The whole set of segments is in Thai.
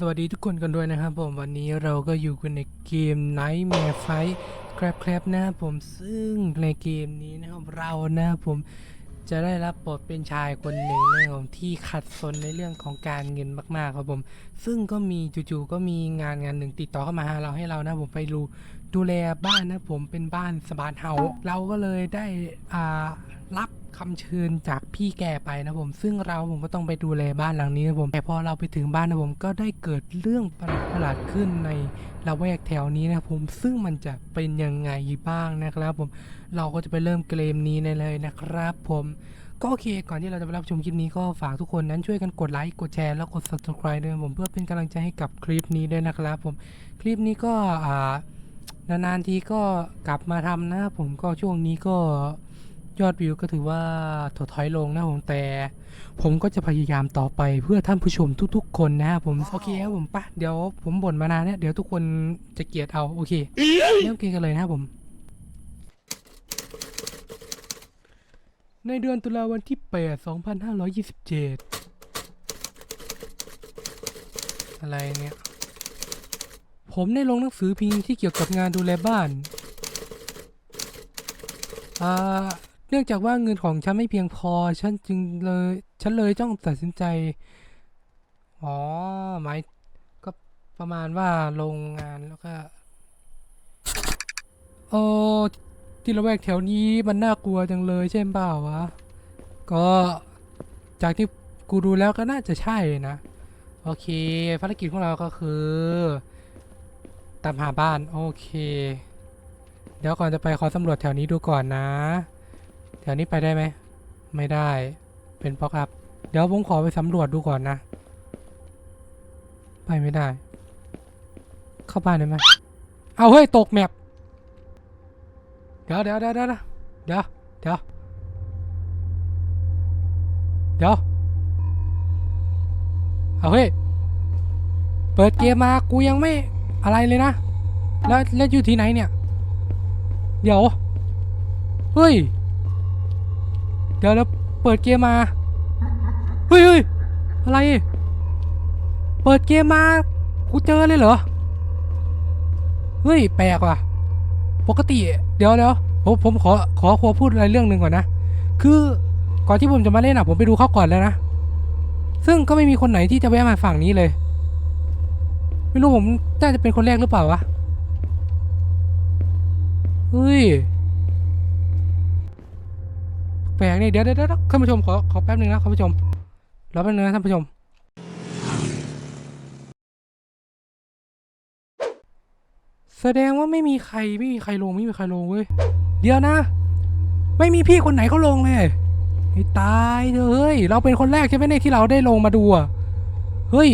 สวัสดีทุกคนกันด้วยนะครับผมวันนี้เราก็อยู่กันในเกม Nightmare Fight Crab Crab นะครับผมซึ่งในเกมนี้นะครับเรานะครับผมจะได้รับบทเป็นชายคนหนึ่งนะครับผมที่ขัดสนในเรื่องของการเงินมากๆครับผม ซึ่งก็มีจู่ๆก็มีงานงานหนึ่งติดต่อเข้ามาหาเราให้เรานะผมไปดูดูแลบ้านนะผมเป็นบ้านสบานเฮาเราก็เลยได้อ่ารับ คำเชิญจากพี่แกไปนะผม ซึ่งเราผมก็ต้องไปดูแลบ้านหลังนี้นะผมแต่พอเราไปถึงบ้านนะผมก็ได้เกิดเรื่องประหลาดขึ้นในละแวกแถวนี้นะผมซึ่งมันจะเป็นยังไงบ้างนะครับ ผมเราก็จะไปเริ่มเกมนี้ในเลยนะครับ ผมก็โอเค ก่อนที่เราจะไปรับชมคลิปนี้ก็ฝากทุกคนนั้นช่วยกันกดไลค์ กดแชร์ แล้วกด subscribe ด้วยผมเพื่อเป็นกำลังใจให้กับคลิปนี้ด้วยนะครับผม คลิปนี้ก็อ่านานๆทีก็กลับมาทำนะผมก็ช่วงนี้ก็ ยอดวิวก็ถือว่าถดถอยลงนะผมแต่ ผมก็จะพยายามต่อไปเพื่อท่านผู้ชมทุกๆ คนนะครับผมโอเคครับผมปะเดี๋ยวผมบ่นมานานเนี่ยเดี๋ยวทุกคนจะเกลียดเอาโอเคเริ่มเกมกันเลยนะครับผม ในเดือนตุลาวันที่8 2527 อะไรเนี่ย ผมได้ลงหนังสือพิมพ์ที่เกี่ยวกับงานดูแลบ้านอ่า เนื่องจากว่าเงินของฉันไม่เพียงพอ ฉันจึงเลย ฉันเลยต้องตัดสินใจ อ๋อ หมาย ก็ประมาณว่าลงงานแล้วก็โอ้ที่ละแวกแถวนี้มันน่ากลัวจังเลยใช่เปล่าวะ ก็จากที่กูดูแล้วก็น่าจะใช่นะ โอเค ภารกิจของเราก็คือตามหาบ้าน โอเค เดี๋ยวก่อนจะไปขอสำรวจแถวนี้ดูก่อนนะ วนี้ไปได้ไหม ไม่ได้ เป็นพ็อกอัพ เดี๋ยวผมขอไปสำรวจดูก่อนนะ ไปไม่ได้ เข้าบ้านได้ไหม เอาเฮ้ย ตกแมปเดี๋ยวเดี๋ยวเดี๋ยวเดี๋ยวเดี๋ยวเดี๋ยวเดี๋ยวเอาเฮ้ย เปิดเกมมากูยังไม่อะไรเลยนะ แล้วแล้วอยู่ที่ไหนเนี่ย เดี๋ยว เฮ้ย เดี๋ยวแล้วเปิดเกมมา เฮ้ยเยอะไร เปิดเกมมา กูเจอเลยเหรอ เฮ้ย แปลกว่ะ ปกติ เดี๋ยวเดี๋ยวผมผมขอขอขอพูดอะไรเรื่องหนึ่งก่อนนะ คือก่อนที่ผมจะมาเล่นอะ ผมไปดูเขาก่อนแล้วนะ ซึ่งก็ไม่มีคนไหนที่จะแวะมาฝั่งนี้เลย ไม่รู้ผมน่าจะเป็นคนแรกหรือเปล่าวะ เฮ้ย ปลกนี่เดี๋ยวเดี๋ยวเดี๋ยวท่านผู้ชมขอขอแป๊บหนึ่งนะท่านผู้ชมรอแป๊บหนึงนะท่านผู้ชม แสดงว่าไม่มีใครไม่มีใครลงไม่มีใครลงเว้ยเดี๋ยวนะ ไม่มีพี่คนไหนเขาลงเลยตายเฮ้ยเราเป็นคนแรกใช่ไหมเนี่ยที่เราได้ลงมาดูอะเฮ้ย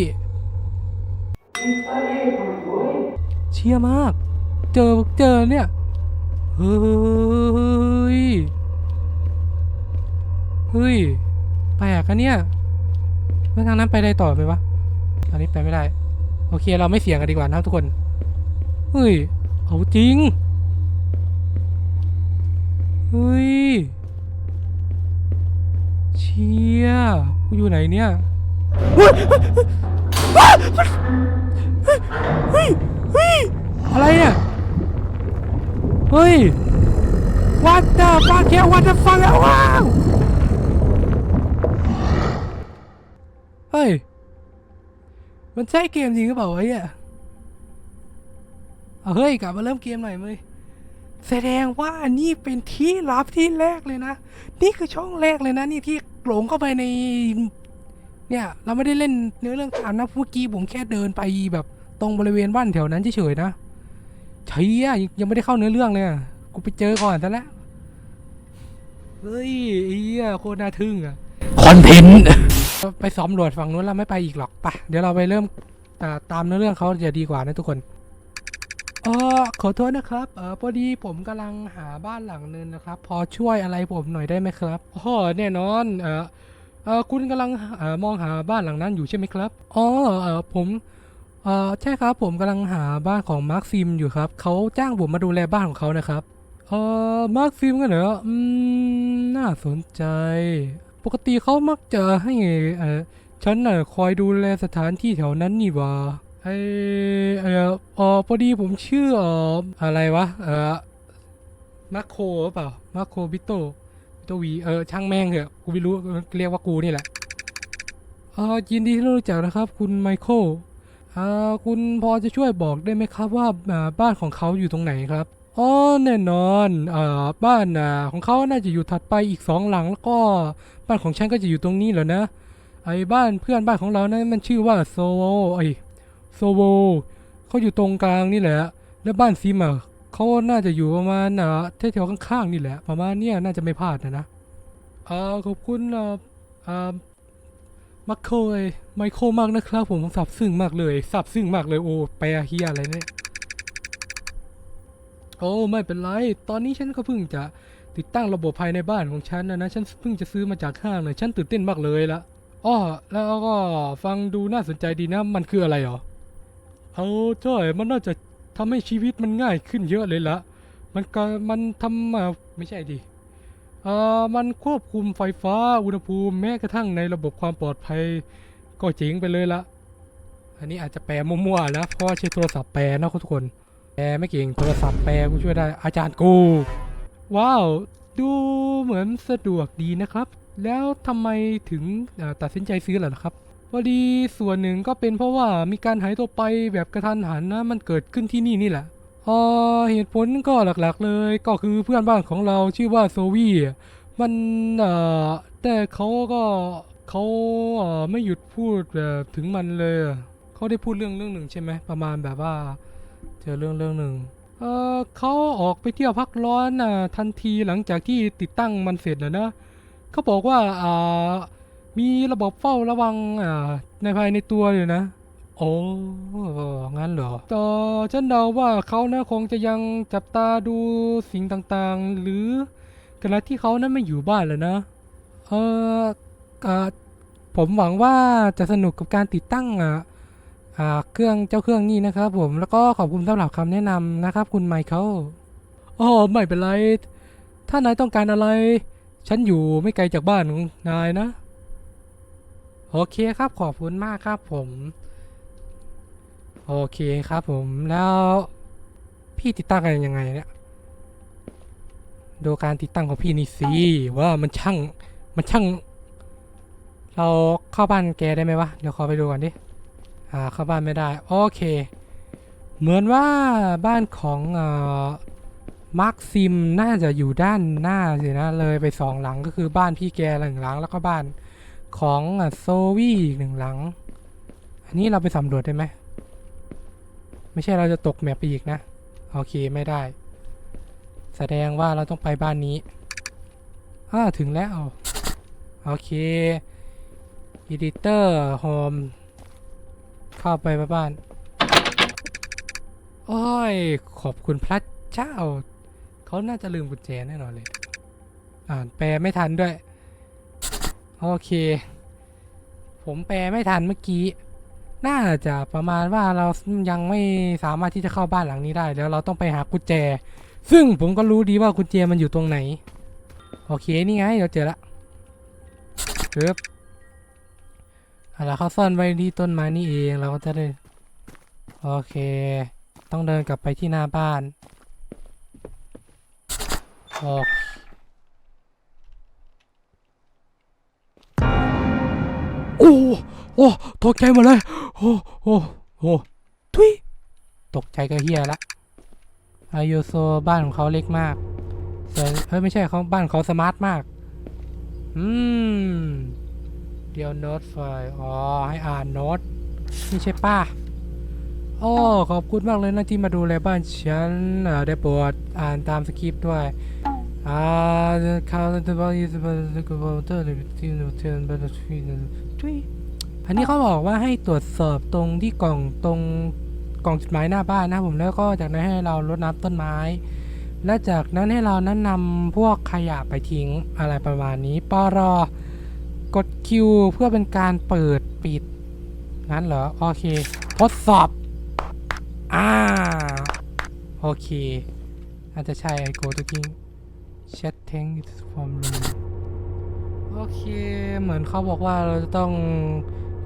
เชี่ยมาก เจอเจอเนี่ยเฮ้ย เฮ้ยแปลกอะเนี่ยแล้วทางนั้นไปได้ต่อไหมวะอันนี้ไปไม่ได้ โอเคเราไม่เสี่ยงกันดีกว่านะครับทุกคน เฮ้ย เอาจริง เฮ้ย เชี่ยกูอยู่ไหนเนี่ยเฮ้ยเฮ้ยอะไรเนี่ย เฮ้ย What the fuck yeah what the fuck ว้าวเฮ้ย มันใช่เกมจริงหรือเปล่าวะเนี่ยเอาเฮ้ยกลับมาเริ่มเกมหน่อยเลยแสดงว่านี่เป็นที่ลับที่แรกเลยนะ นี่คือช่องแรกเลยนะ นี่ที่หลงเข้าไปใน เนี่ย เราไม่ได้เล่นเนื้อเรื่องตามนะเมื่อกี้ผมแค่เดินไปแบบ ตรงบริเวณบ้านแถวนั้นเฉยๆนะเชี่ยยังไม่ได้เข้าเนื้อเรื่องเลยกูไปเจอก่อนซะแล้วเฮ้ยไอ้เหี้ยโคตรน่าทึ่งอะคอนเทนต์ ไปสำรวจฝั่งนู้นเราไม่ไปอีกหรอกปะเดี๋ยวเราไปเริ่มาตามเนื้อเรื่องเขาจะดีกว่านะทุกคนเออขอโทษนะครับเออพอดีผมกำลังหาบ้านหลังนึงนะครับ พอช่วยอะไรผมหน่อยได้ไหมครับอ๋อแน่นอนเออเออคุณกำลังเออมองหาบ้านหลังนั้นอยู่ใช่ไหมครับอ๋อเออผมเออใช่ครับผมกำลังหาบ้านของมาร์คซิมอยู่ครับเขาจ้างผมมาดูแลบ้านของเขานะครับเออมาร์คซิมกันเหรออืมน่าสนใจ ปกติเขามักจะให้เออฉันน่ะคอยดูแลสถานที่แถวนั้นนี่ว่าไอเออเออพอดีผมชื่ออออะไรวะเออมาโครหรือเปล่ามาโครบิโตบิโตวีเออช่างแม่งเหอะกูไม่รู้เรียกว่ากูนี่แหละเออยินดีที่รู้จักนะครับ คุณไมเคิลอ่อคุณพอจะช่วยบอกได้ไหมครับว่าบ้านของเขาอยู่ตรงไหนครับ อ๋อแน่นอนเอ่อบ้านอ่าของเขาน่าจะอยู่ถัดไปอีกสองหลังแล้วก็บ้านของฉันก็จะอยู่ตรงนี้แหละนะ ไอ้บ้านเพื่อนบ้านของเรานะั้นมันชื่อว่าโซโวไอ้โซโวเขาอยู่ตรงกลางนี่แหละ แล้วบ้านซิมอะเขาน่าจะอยู่ประมาณอ่าแถวๆข้างๆนี่แหละ ประมาณเนี้ยน่าจะไม่พลาดนะนะเอ่อขอบคุณอ่าอ่ามักโคยไมโครมากนะครับผมสับซึ้งมากเลยสับซึ้งมากเลยโอ้แปลเฮียอะไรเนี่ย อ้ไม่เป็นไร ตอนนี้ฉันก็เพิ่งจะติดตั้งระบบภายในบ้านของฉันนะนะ ฉันเพิ่งจะซื้อมาจากห้างเลย ฉันตื่นเต้นมากเลยละอ้อแล้วก็ฟังดูน่าสนใจดีนะ มันคืออะไรหรอ เอาใช่มันน่าจะทำให้ชีวิตมันง่ายขึ้นเยอะเลยละมันก็มันทำมาไม่ใช่ดิเอ่อมันควบคุมไฟฟ้าอุณหภูมิแม้กระทั่งในระบบความปลอดภัยก็เจ๋งไปเลยละอันนี้อาจจะแปลมั่วๆนะเพราะว่าใช้โทรศัพท์แปลนะทุกคน แปลไม่เก่งโทรศัพท์แปลกูช่วยได้อาจารย์กู ว้าว ดูเหมือนสะดวกดีนะครับ แล้วทำไมถึงตัดสินใจซื้อล่ะครับพอดีส่วนหนึ่งก็เป็นเพราะว่ามีการหายตัวไปแบบกระทันหันนะมันเกิดขึ้นที่นี่นี่แหละเออเหตุผลก็หลักๆเลยก็คือเพื่อนบ้านของเราชื่อว่าโซวี่มันเอ่อแต่เขาก็เขาเอ่อไม่หยุดพูดถึงมันเลยเขาได้พูดเรื่องเรื่องหนึ่งใช่ไหมประมาณแบบว่า เจอเรื่องเรื่องหนึ่งเออเขาออกไปเที่ยวพักร้อนน่ะทันทีหลังจากที่ติดตั้งมันเสร็จแล้วนะเขาบอกว่าอ่ามีระบบเฝ้าระวังอ่าในภายในตัวเลยนะโอ้งั้นเหรอต่อฉันเดาว่าเขานะคงจะยังจับตาดูสิ่งต่างๆ หรือขณะที่เขานั้นไม่อยู่บ้านแล้วนะเอออผมหวังว่าจะสนุกกับการติดตั้งอะ เครื่องเจ้าเครื่องนี้นะครับผมแล้วก็ขอบคุณสำหรับคำแนะนำนะครับ คุณไมเคิลอ๋อไม่เป็นไร ถ้านายต้องการอะไร ฉันอยู่ไม่ไกลจากบ้านของนายนะ โอเคครับขอบคุณมากครับผม โอเคครับผมแล้ว พี่ติดตั้งกันยังไงเนี่ยดูการติดตั้งของพี่นี่สิว่ามันช่างมันช่าง เราเข้าบ้านแกได้ไหมวะเดี๋ยวขอไปดูก่อนดิ อ่าเข้าบ้านไม่ได้ โอเค เหมือนว่าบ้านของเอ่อมาร์คซิมน่าจะอยู่ด้านหน้าสินะ เลยไปสองหลังก็คือบ้านพี่แกหนึ่งหลัง แล้วก็บ้านของโซวี่อีกหนึ่งหลัง อันนี้เราไปสำรวจได้ไหม ไม่ใช่เราจะตกแมปไปอีกนะ โอเคไม่ได้ แสดงว่าเราต้องไปบ้านนี้อ่าถึงแล้ว โอเค Editor Home เข้าไปบ้าน โอ้ย ขอบคุณพระเจ้า เขาน่าจะลืมกุญแจแน่นอนเลย อ่านแปลไม่ทันด้วย โอเค ผมแปลไม่ทันเมื่อกี้ น่าจะประมาณว่าเรายังไม่สามารถที่จะเข้าบ้านหลังนี้ได้ แล้วเราต้องไปหากุญแจ ซึ่งผมก็รู้ดีว่ากุญแจมันอยู่ตรงไหน โอเค นี่ไง เราเจอละปึ๊บเอาละเขาซ่อนไว้ที่ต้นไม้นี่เองเราก็จะได้โอเค ต้องเดินกลับไปที่หน้าบ้านโอเคโอ้โอ้ตกใจหมดเลยโอ้โอ้โอ้ทุยตกใจก็เฮียละอายุโซบ้านของเขาเล็กมากส่วนเฮ้ยไม่ใช่เขาบ้านเขาสมาร์ทมาก อืม เดียวโน้ตไฟล์อ๋อ ให้อ่านโน้ตนี่ใช่ป้าโอ้ ขอบคุณมากเลยนะที่มาดูแลบ้านฉันได้โปรดอ่านตามสคริปต์ด้วยอ่าข่าวจะบอกยี่สิบเปอร์เซ็นต์ของเตอร์ในที่หนึ่งเทนบัตรทีทุยอันนี้เขาบอกว่าให้ตรวจสอบตรงที่กล่องตรงกล่องจดหมายหน้าบ้านนะผมแล้วก็จากนั้นให้เรารดน้ำต้นไม้ และจากนั้นให้เรานั้นนำพวกขยะไปทิ้งอะไรประมาณนี้ปอรอ กดคิวเพื่อเป็นการเปิดปิด งั้นเหรอ โอเค ทดสอบ อ่า โอเค อาจจะใช่ไอโกตัวจริง chat tank is from room โอเค เหมือนเขาบอกว่าเราจะต้อง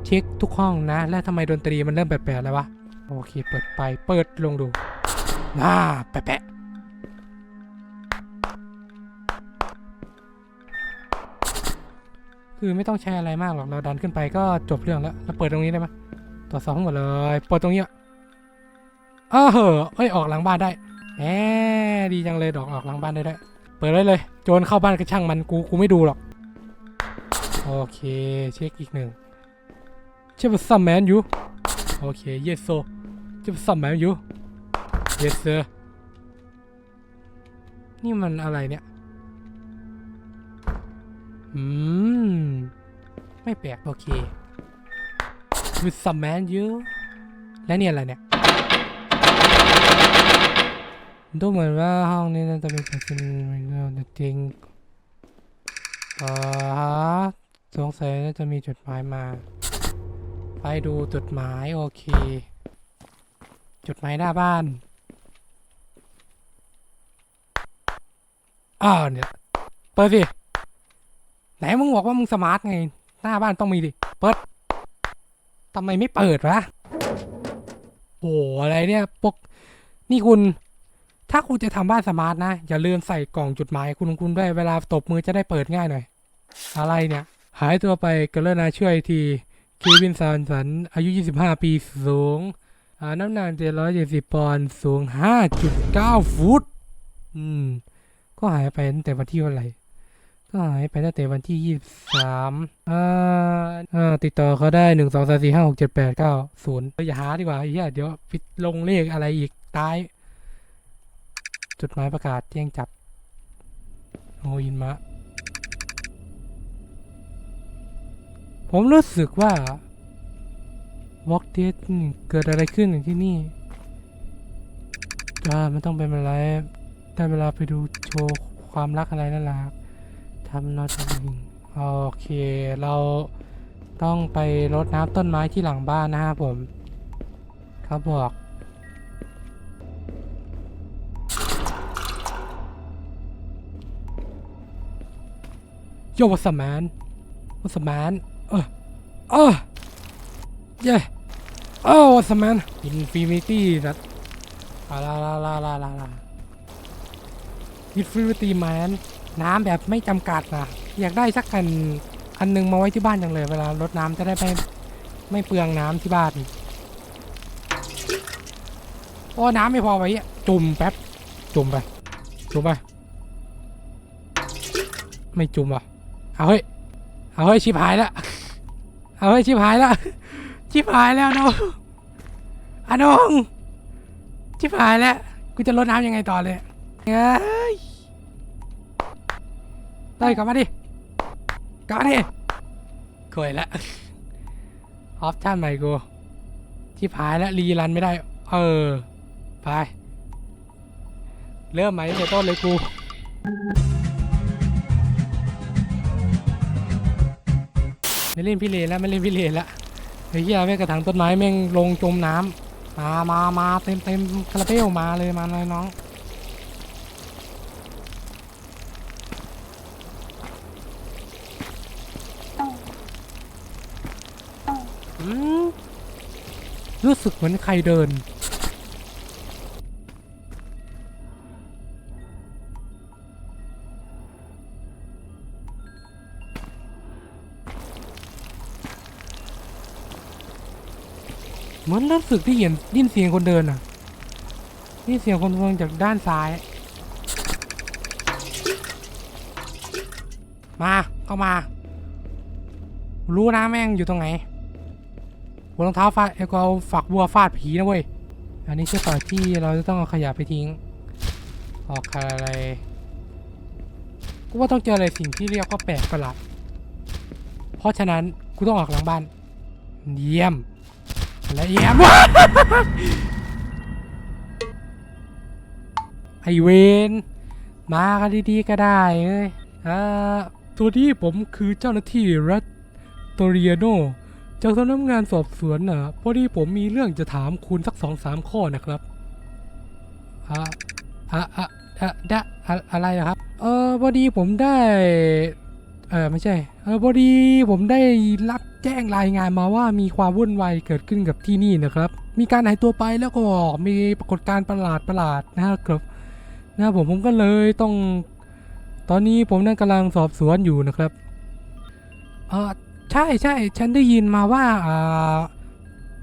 เช็คทุกห้องนะ แล้วทำไมดนตรีมันเริ่มแปลกๆแล้ววะ โอเค เปิดไป เปิดลงดูน่า แปะๆ คือไม่ต้องใช้อะไรมากหรอกเราดันขึ้นไปก็จบเรื่องแล้วเราเปิดตรงนี้ได้ไหมตรวจสอบทั้งหมดเลยเปิดตรงนี้อะอ้าเหอะเอ้ยออกหลังบ้านได้แหมดีจังเลยดอกออกหลังบ้านได้ด้วยเปิดได้เลย โจรเข้าบ้านก็ช่างมันกูกูไม่ดูหรอกโอเคเช็คอีกหนึ่งเชื่อว่าซัมแมนอยู่โอเค yes so เชื่อว่าซัมแมนอยู่ yes sir นี่มันอะไรเนี่ย อืม ไม่แปลก โอเค with some man you และเนี่ยอะไรเนี่ยดูเหมือนว่าห้องนี้น่าจะเป็นคาสิโนแต่จริงอ่าฮะสงสัยน่าจะมีจดหมายมา ไปดูจดหมายโอเค จดหมายหน้าบ้านอ้าวเนี่ย เปิดสิ ไหนมึงบอกว่ามึงสมาร์ทไง หน้าบ้านต้องมีดิ เปิดทำไมไม่เปิดวะโอ้อะไรเนี่ยปกนี่คุณ ถ้าคุณจะทำบ้านสมาร์ทนะ อย่าลืมใส่กล่องจดหมายคุณคุณด้วยเวลาตบมือจะได้เปิดง่ายหน่อย อะไรเนี่ย หายตัวไปกรุณาช่วยทีคีวินซานสัน อายุ 25 ปีสูงน้ำหนัก770ปอนด์สูง 5.9 ฟุต อืม ก็หายไปตั้งแต่วันที่เท่าไหร่ ก็หายไปตั้งแต่วันที่ 23อ่าอ่าติดต่อเขาได้ 1 2 3 4 5 6 7 8 9 0อย่าหาดีกว่าไอ้เหี้ยเดี๋ยวปิดลงเลขอะไรอีกตายจดหมายประกาศแจ้งจับโอยินมะ ผมรู้สึกว่าวอล์กเดเกิดอะไรขึ้นที่นี่อ่ามันต้องเป็นอะไรได้เวลาไปดูโชว์ความรักอะไรนั่นแหละ ทำนอตวิงโอเค เราต้องไปรดน้ำต้นไม้ที่หลังบ้านนะครับผมเขาบอกโยวัสมานวัสมานเออเออเย้โอ้วัสมานอินฟินิตี้นะลาลาลาลาลาลาลาอินฟินิตี้แมน น้ำแบบไม่จำกัดนะอยากได้สักอันอันหนึงมาไว้ที่บ้านจังเลยเวลารดน้ำจะได้ไม่ไม่เปลืองน้ำที่บ้านโอ้น้ำไม่พอไว้จุ่มแป๊บจุ่มไปจุ่มไป ไม่จุ่มอะเอาเฮ้ยเอาเฮ้ยชิบหายแล้วเอาเฮ้ยชิบหายแล้วชิบหายแล้วน้องอะน้องชิบหายแล้วกูจะลดน้ำยังไงต่อเลยเฮ้ย เต้ยกลับมาดิกลับมาดิกลวยละออปชั่นใหม่กูชิบหายแล้วรีรันไม่ได้ เออไปเริ่มใหม่ตั้งแต่ต้นเลยกูไม่เล่นพี่เลนแล้วไม่เล่นพี่เลนแล้วไอ้เหี้ยแม่งกระถางต้นไม้แม่งลงจมน้ำมามามาเต็มเต็มคาราเบลมาเลยมาเลยน้องอืม รู้สึกเหมือนใครเดิน เหมือนรู้สึกที่เห็นยินเสียงคนเดินอะนี่เสียงคนเดินจากด้านซ้าย มา เข้ามา รู้นะแม่งอยู่ตรงไหน หัวรองเท้าฟาดเอลก็เอาฝักบัวฟาดผีนะเว้ย อันนี้ใช่ป่ะที่เราจะต้องเอาขยะไปทิ้ง ออกอะไร กูว่าต้องเจออะไรสิ่งที่เรียกว่าแปลกประหลาด เพราะฉะนั้นกูต้องออกหลังบ้าน เยี่ยม และเอียดไอเวนมากันดีๆก็ได้เอ้ยอ่าตัวนี้ผมคือเจ้าหน้าที่รัฐโตเรียโน จากสำนักงานสอบสวนนะพอดีผมมีเรื่องจะถามคุณสักสองสามข้อนะครับอ่าอ่าอ่าอ่าได้อะอะไรนะครับ เออพอดีผมได้ เออไม่ใช่ เออพอดีผมได้รับแจ้งรายงานมาว่ามีความวุ่นวายเกิดขึ้นกับที่นี่นะครับ มีการหายตัวไปแล้วก็มีปรากฏการณ์ประหลาดประหลาดนะครับนะครับผมผมก็เลยต้อง ตอนนี้ผมนั่นกำลังสอบสวนอยู่นะครับ เออ ใช่ใช่ฉันได้ยินมาว่าอ่า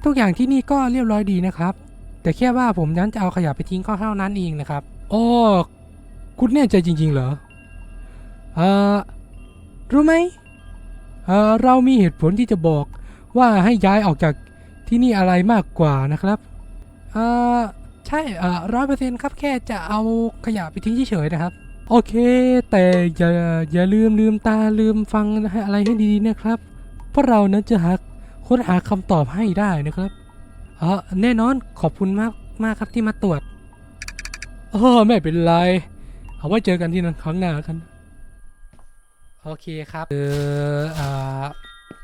ทุกอย่างที่นี่ก็เรียบร้อยดีนะครับ แต่แค่ว่าผมนั้นจะเอาขยะไปทิ้งก็เท่านั้นเองนะครับอ๋อคุณแน่ใจจริง ๆ เหรอเออรู้ไหมเออเรามีเหตุผลที่จะบอกว่าให้ย้ายออกจากที่นี่อะไรมากกว่านะครับเออใช่เออร้อยเปอร์เซ็นต์ครับแค่จะเอาขยะไปทิ้งเฉยๆนะครับ โอเค แต่อย่าอย่าลืมลืมตาลืมฟังอะไรให้ดีๆนะครับ พราะเรานั้นจะหาค้นหาคำตอบให้ได้นะครับเออแน่นอนขอบคุณมากมากครับที่มาตรวจโอ้ไม่เป็นไร เอาไว้เจอกันที่นั่นครั้งหน้ากัน โอเคครับเอออ่า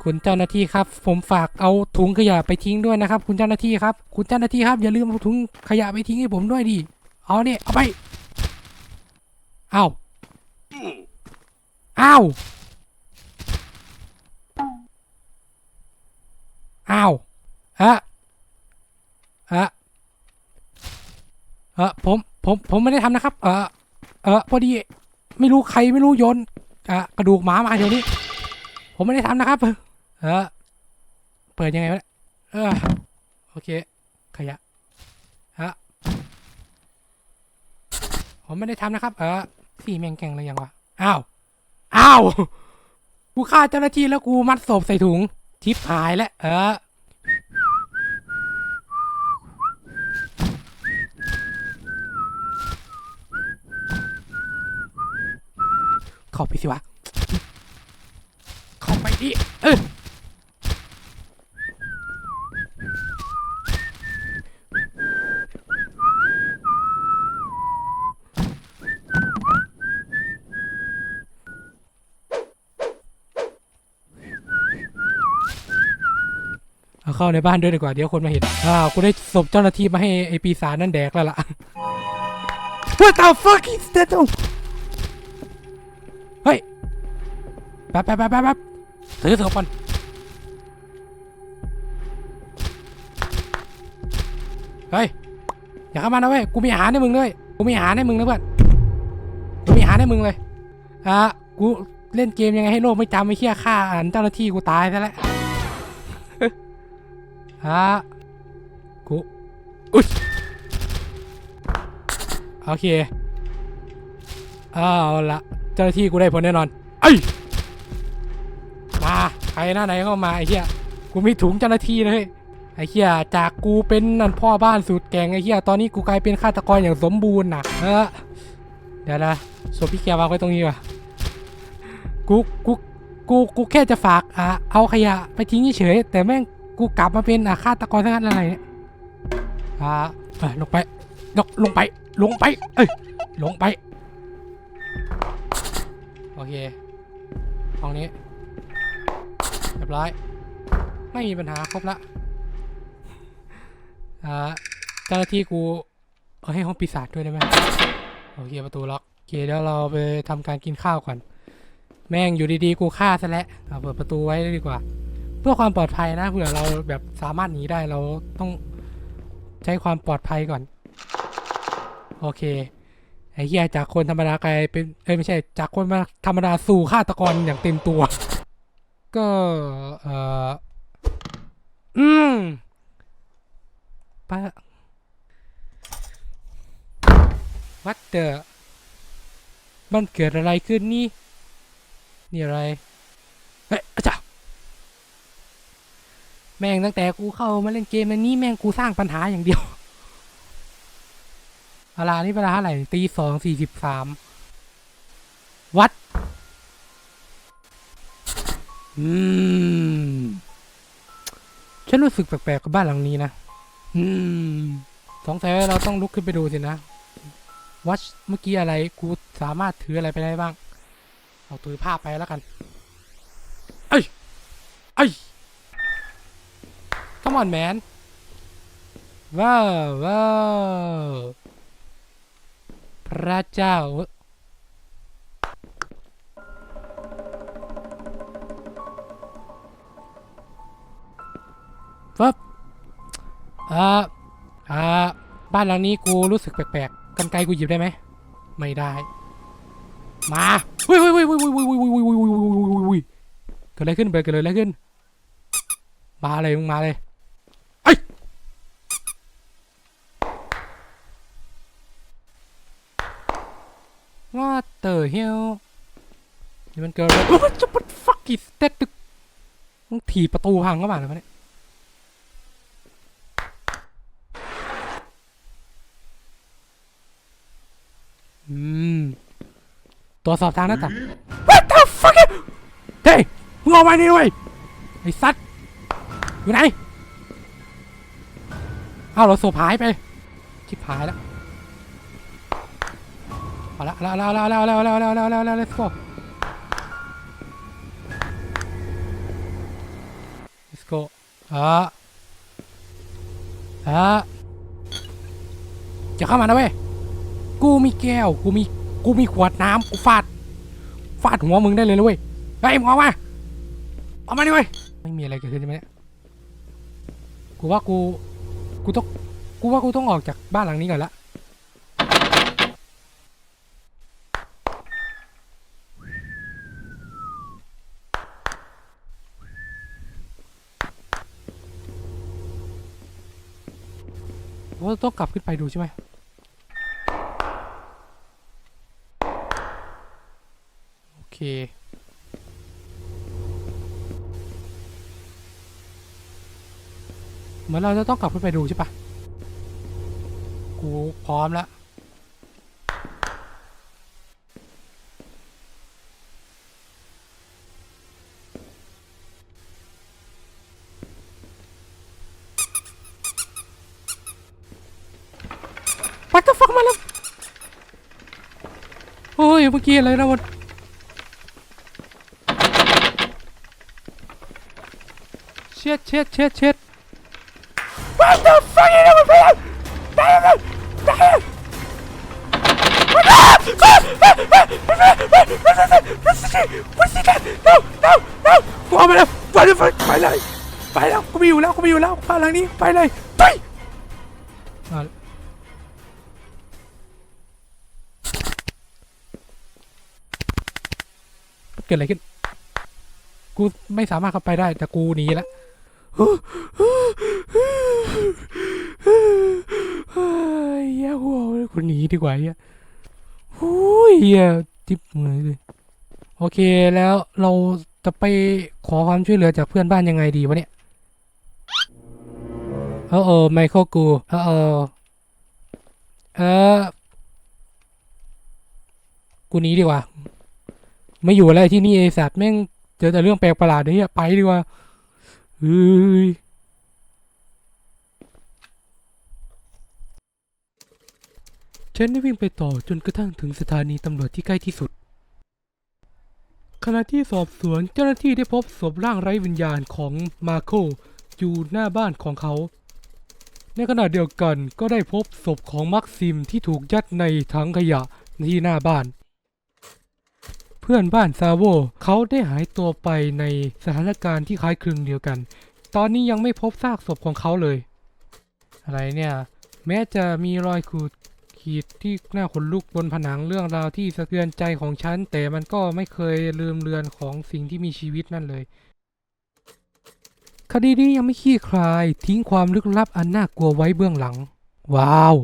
คุณเจ้าหน้าที่ครับ ผมฝากเอาถุงขยะไปทิ้งด้วยนะครับ คุณเจ้าหน้าที่ครับ คุณเจ้าหน้าที่ครับอย่าลืมเอาถุงขยะไปทิ้งให้ผมด้วยดิเอาเนี่ยเอาไปเอาเอาเอาฮะฮะเออผมผมผมไม่ได้ทำนะครับ เออเออพอดีไม่รู้ใครไม่รู้โยนอะกระดูกหมามาเดี๋ยวนี้ ผมไม่ได้ทำนะครับ เออเปิดยังไงวะเออโอเคขยะฮะผมไม่ได้ทำนะครับ เออสี่แมงแกงอะไรยังวะอ้าวอ้าวกูฆ่าเจ้าหน้าที่แล้วกูมัดศพใส่ถุงทิปหายแล้วเออ เข้าไปสิวะ เข้าไปดิ เออเอาเข้าในบ้านด้วยดีกว่าเดี๋ยวคนมาเห็น อ้าวกูได้ศพเจ้าหน้าที่มาให้ไอปีศาจนั่นแดกแล้วล่ะ What the fuck is that แป๊บแป๊บแป๊บแป๊บแป๊บซื้อศพก่อนเฮ้ย อย่าเข้ามานะเว้ย กูมีอาหารให้มึงเลย กูมีอาหารให้มึงนะเพื่อน กูมีอาหารให้มึงเลย อะ กูเล่นเกมยังไงให้โลกไม่จำไม่เคี้ยฆ่าอ่านเจ้าหน้าที่กูตายซะแล้วอะกูอุ๊ยโอเคเอาละเจ้าหน้าที่กูได้ผลแน่นอน เอ้ย มาใครหน้าไหนเข้ามาไอ้เหี้ยกูมีถุงเจ้าหน้าที่เลยไอ้เหี้ยจากกูเป็นนันพ่อบ้านสุดแกงไอ้เหี้ยตอนนี้กูกลายเป็นฆาตกรอย่างสมบูรณ์นะเออเดี๋ยวนะศพพี่แกวางไว้ตรงนี้ว่ะกูกูกูกูแค่จะฝากอะเอาขยะไปทิ้งเฉยแต่แม่งกูกลับมาเป็นอะฆาตกรทั้งนั้นอะไรเนี่ยอ่าลงไปลงลงไปลงไปเอ้ยลงไปโอเคห้องนี้ รียบร้อย ไม่มีปัญหาครบละอ่าเจ้าหน้าที่กูเอาให้ห้องปีศาจด้วยได้ไหมโอเคประตูล็อกโอเคเดี๋ยวเราไปทำการกินข้าวก่อน แม่งอยู่ดีๆกูฆ่าซะแล้วเอาเปิดประตูไว้ดีกว่า เพื่อความปลอดภัยนะเผื่อเราแบบสามารถหนีได้เราต้องใช้ความปลอดภัยก่อน โอเคไอ้เหี้ยจากคนธรรมดากลายเป็นเอ้ยไม่ใช่จากคนมาธรรมดาสู่ฆาตกรอย่างเต็มตัว ก็เอ่ออืมปะวัดเดอมันเกิดอะไรขึ้นนี่ นี่อะไร เฮ้ยอาจารแม่งตั้งแต่กูเข้ามาเล่นเกมอันนี้แม่งกูสร้างปัญหาอย่างเดียวเวลานี่เวลาเท่าไหร่ตีสองสี่สิบสามวัด อืม ฉันรู้สึกแปลกๆกับบ้านหลังนี้นะ อืม สงสัยว่าเราต้องลุกขึ้นไปดูสินะวัดเมื่อกี้อะไร กูสามารถถืออะไรไปได้บ้าง เอาถือผ้าไปแล้วกัน เอ้ย เอ้ย come on man ว้าวว้าวพระเจ้า เอ่ออบ้านหลังนี้กูรู้สึกแปลกๆกันไกลกูหยิบได้ไหม ไม่ได้ มาเฮ้ยเฮ้ยเฮ้ยเฮ้ยเฮ้ยเฮ้ยเฮ้ยเฮ้ยเฮ้ยเฮ้ยเฮ้ยเฮ้ยเกิดอะไรขึ้นเบลเกิดอะไรขึ้น มาเลยมึงมาเลยไอ้ย What the hell นี่มันเกิดอะไรโอ้ยจะปัด fuck is that ตึกมึงถีบประตูพังเข้ามาเลยวะเนี่ย อืม ตรวจสอบทางหน้าต่าง What the fuck เฮ้ยมึงออกมานี่ด้วยไอ้สัตว์อยู่ไหนเอ้าเราศพหายไปชิบหายแล้วเอาละเอาละเอาละเอาละเอาละเอาละเอาละเอาละเอาละ let's go let's go อ่าอ่าจะเข้ามานะเว้ยกูมีแก้วกูมี กูมีขวดน้ำกูฟาด ฟาดหัวมึงได้เลยนะเว้ยเฮ้ยมึงออกมาออกมาดิเว้ยไม่มีอะไรเกิดขึ้นใช่ไหมเนี่ยกูว่ากูกูต้องกูว่ากูต้องออกจากบ้านหลังนี้ก่อนละว่าต้องกลับขึ้นไปดูใช่ไหม โอ เคเหมือนเราจะต้องกลับขึ้นไปดูใช่ปะกูพร้อมแล้วปัดก็ฟักมาแล้ว โอ้ย เมื่อกี้อะไรนะวันเช็ดเช็ดเช็ดเช็ด What the fuck is that ไปแล้วไปแล้วไปแล้ว What's that? No, no, no! กูเอาไปแล้วไปเลยไปเลยไปแล้วกูไม่อยู่แล้วกูไม่อยู่แล้วบ้านหลังนี้ไปเลยไปอะเกิดอะไรขึ้น กูไม่สามารถเข้าไปได้แต่กูหนีแล้ว เฮ้ยเหี้ยหัวกูหนีดีกว่าเฮียหูยเฮียจิ๊บมือเลยโอเคแล้วเราจะไปขอความช่วยเหลือจากเพื่อนบ้านยังไงดีวะเนี่ยเออเออไมเคิลกูเออเออเออกูหนีดีกว่า ไม่อยู่แล้วที่นี่ไอสัตว์แม่งเจอแต่เรื่องแปลกประหลาดเนี่ยไปดีกว่า เฮ้ยฉันได้วิ่งไปต่อจนกระทั่งถึงสถานีตำรวจที่ใกล้ที่สุด ขณะที่สอบสวนเจ้าหน้าที่ได้พบศพร่างไร้วิญญาณของมาโคอยู่หน้าบ้านของเขา ในขณะเดียวกันก็ได้พบศพของมักซิมที่ถูกยัดในถังขยะที่หน้าบ้าน เพื่อนบ้านซาโวเขาได้หายตัวไปในสถานการณ์ที่คล้ายคลึงเดียวกัน ตอนนี้ยังไม่พบซากศพของเขาเลย อะไรเนี่ย แม้จะมีรอยขูดขีดที่หน้าขนลุกบนผนังเรื่องราวที่สะเทือนใจของฉัน แต่มันก็ไม่เคยลืมเลือนของสิ่งที่มีชีวิตนั่นเลย คดีนี้ยังไม่ขี้คลายทิ้งความลึกลับอันน่ากลัวไว้เบื้องหลัง ว้าว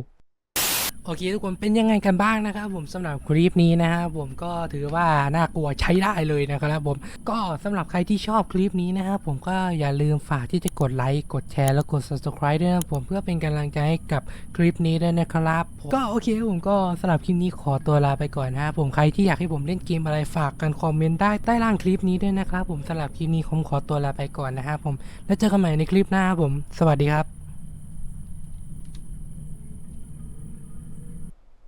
โอเคทุกคนเป็นยังไงกันบ้างนะครับผมสำหรับคลิปนี้นะครับผมก็ถือว่าน่ากลัวใช้ได้เลยนะครับผมก็สำหรับใครที่ชอบคลิปนี้นะครับผมก็อย่าลืมฝากที่จะกดไลค์กดแชร์แล้วกด subscribe ด้วยนะผมเพื่อเป็นกำลังใจให้กับคลิปนี้ด้วยนะครับผมก็โอเคผมก็สำหรับคลิปนี้ขอตัวลาไปก่อนนะครับผมใครที่อยากให้ผมเล่นเกมอะไรฝากกันคอมเมนต์ได้ใต้ล่างคลิปนี้ด้วยนะครับผมสำหรับคลิปนี้ผมขอตัวลาไปก่อนนะครับผมแล้วเจอกันใหม่ในคลิปหน้าครับผม สวัสดีครับ